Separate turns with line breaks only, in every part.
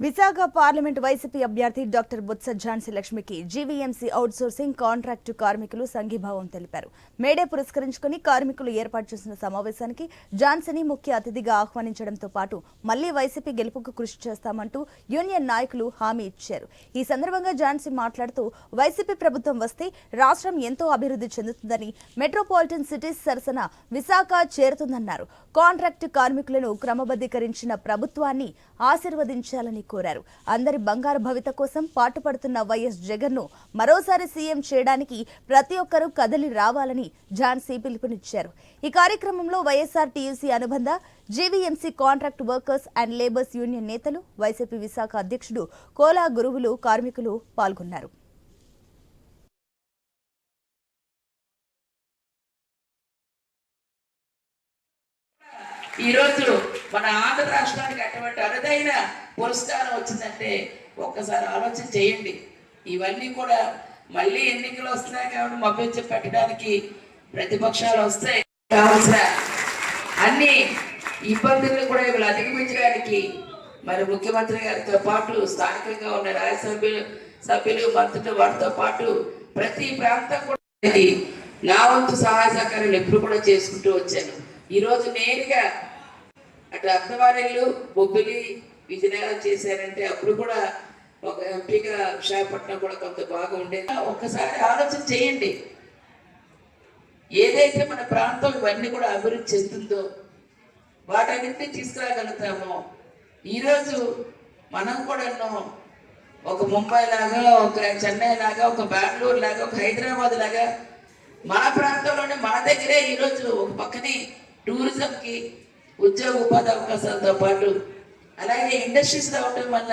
Visakha parliament YCP అభ్యర్థి doctor Botsa Jhansi లక్ష్మికి GVMC outsourcing contract కార్మికులు సంఘీభావం తెలిపారు. మేడే పురస్కరించుకుని కార్మికులు ఏర్పాటు చేసిన సమావేశానికి ఝాన్సీని ముఖ్య అతిథిగా ఆహ్వానించడంతో పాటు మళ్ళీ వైసీపీ గెలుపుకు కృషి చేస్తామంటూ యూనియన్ నాయకులు హామీ ఇచ్చారు. ఈ సందర్భంగా ఝాన్సీ మాట్లాడుతూ వైసీపీ ప్రభుత్వం వస్తే రాష్ట్రం ఎంతో అభివృద్ధి చెందుతుందని మెట్రోపాలిటన్ సిటీస్ సరసన విశాఖ చేరుతుందన్నారు. కాంట్రాక్టు కార్మికులను క్రమబద్ధీకరించిన ప్రభుత్వాన్ని ఆశీర్వదించాలని కోరారు. అందరి బంగారు భవిత కోసం పాటుపడుతున్న వైఎస్ జగన్ను మరోసారి సీఎం చేయడానికి ప్రతి ఒక్కరూ కదలి రావాలని ఝాన్సీ పిలుపునిచ్చారు. ఈ కార్యక్రమంలో వైఎస్ఆర్ టీయూసీ అనుబంధ GVMC contract workers and labours union నేతలు వైసీపీ విశాఖ అధ్యక్షుడు కోలా గురువులు కార్మికులు పాల్గొన్నారు.
ఈరోజు మన ఆంధ్ర రాష్ట్రానికి అటువంటి అరుదైన పురస్కారం వచ్చిందంటే ఒక్కసారి ఆలోచన చేయండి. ఇవన్నీ కూడా మళ్ళీ ఎన్నికలు వస్తున్నాయి కాబట్టి మభ్యం పెట్టడానికి ప్రతిపక్షాలు వస్తాయి. కావాల్సిన అన్ని ఇబ్బందులను కూడా వీళ్ళు అధిగమించడానికి మరి ముఖ్యమంత్రి గారితో పాటు స్థానికంగా ఉన్న రాజ్యసభ్యులు సభ్యులు మంత్రులు వారితో పాటు ప్రతి ప్రాంతం కూడా ఇది నా వంతు సహాయ సహకారాలు ఎప్పుడు కూడా చేసుకుంటూ వచ్చాను. ఈరోజు నేరుగా అటు అత్తవారిల్లు బొబ్బిలి విజయనగరం చేశారంటే అప్పుడు కూడా ఒక ఎంపీగా విశాఖపట్నం కూడా కొంత బాగా ఉండేది. ఒక్కసారి ఆలోచన చేయండి. ఏదైతే మన ప్రాంతం ఇవన్నీ కూడా అభివృద్ధి చెందుతుందో వాటన్నింటినీ తీసుకురాగలుగుతామో ఈరోజు మనం కూడా ఎన్నో ఒక ముంబై లాగా ఒక చెన్నై లాగా ఒక బెంగళూరు లాగా ఒక హైదరాబాద్ లాగా మన ప్రాంతంలోనే మన దగ్గరే ఈరోజు ఒక పక్కనే టూరిజంకి ఉద్యోగ ఉపాధి అవకాశాలతో పాటు అలాగే ఇండస్ట్రీస్ రావటం వల్ల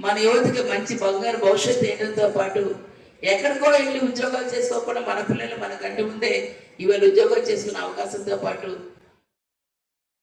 మన యువతకి మంచి బంగారు భవిష్యత్తు వేయడంతో పాటు ఎక్కడికో వెళ్ళి ఉద్యోగాలు చేసుకోకుండా మన పిల్లలు మన కంటి ముందే ఇవాళ ఉద్యోగాలు చేసుకునే అవకాశంతో పాటు